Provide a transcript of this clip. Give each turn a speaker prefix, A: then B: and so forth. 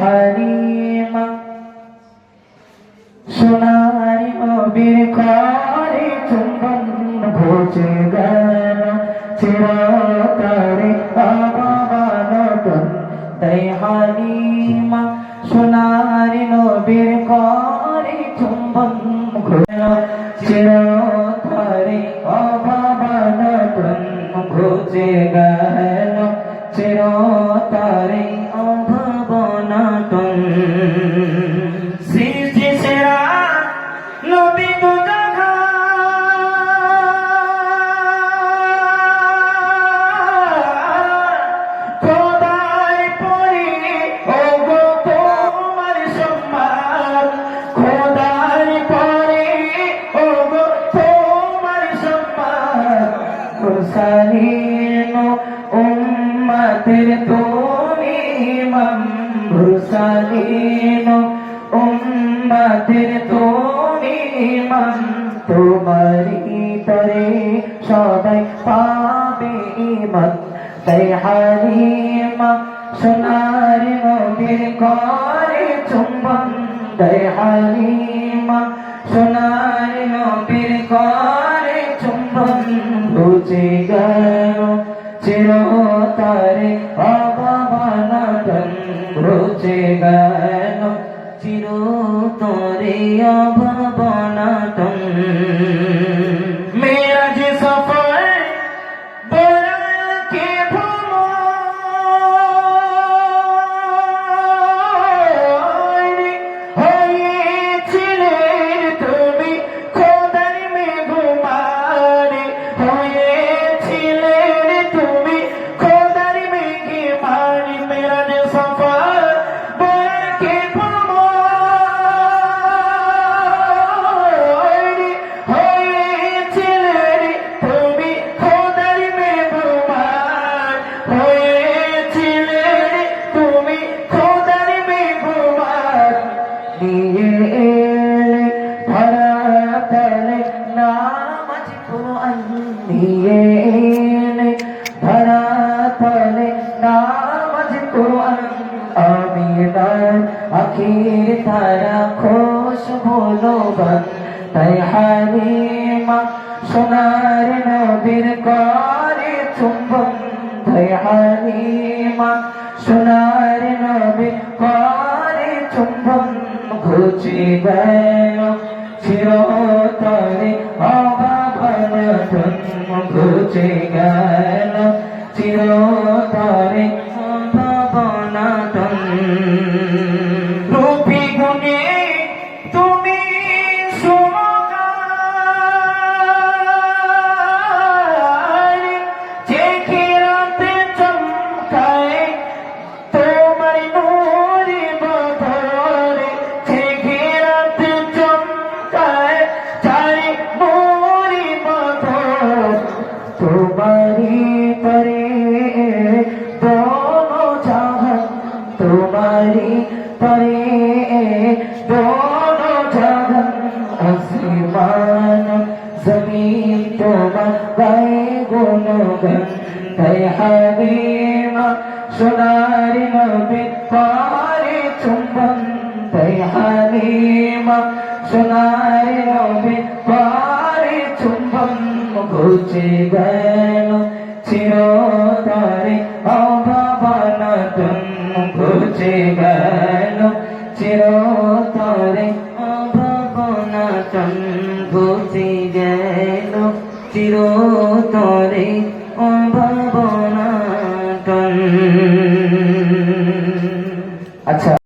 A: হালিমা সোনারি নবীর করে চুম্বন ঘুচে গেল। চিরতরে আবাবানতন তাই হালিমা সোনারি নবীর করে চুম্বন ঘুচে চিরতরে আবাবানতন ঘুচে গেল। চিরতরে মুরসালিন উম্মতের তুমি ইমাম মুরসালিন উম্মতের তুমি ইমাম তোমারি তরে সবাই পাবে ইমান তাই হালিমা সোনার নবীর করে চুম্বন। তাই হালিমা সোনার নবীর করে চুম্বন। বুঝে চিরতারে অবাবানাটন বুঝে চির চিরতরে অভাবনাটন নিয়ে এলে ভরা তেলে নামাজ কোরআন নিয়ে এলে ভরা তেলে নামাজ কোরআন আমিনার আখির তারা খোশ বলো তাই হালিমা সোনার নবীর করে চুম্বন তাই হালিমা সোনার নবীর ঘুচে গেল চিরতরে অবাবনতন ঘুচি গেল। চিরতরে তোমারি পরে দোনো জাহান তোমারি পরে দোনো জাহান আসমান জমিন তোমার গায়ে গুণগান। তাই হাবিমা সোনার নবী পারে চুম্বন। তাই হাবিমা সোনার নবী পারে ঘুচে গেল চিরতরে অভাবনাটন ঘুচে গেল চিরতরে অভাবনাটন ঘুচে গেল চিরতরে অভাবনাটন আচ্ছা।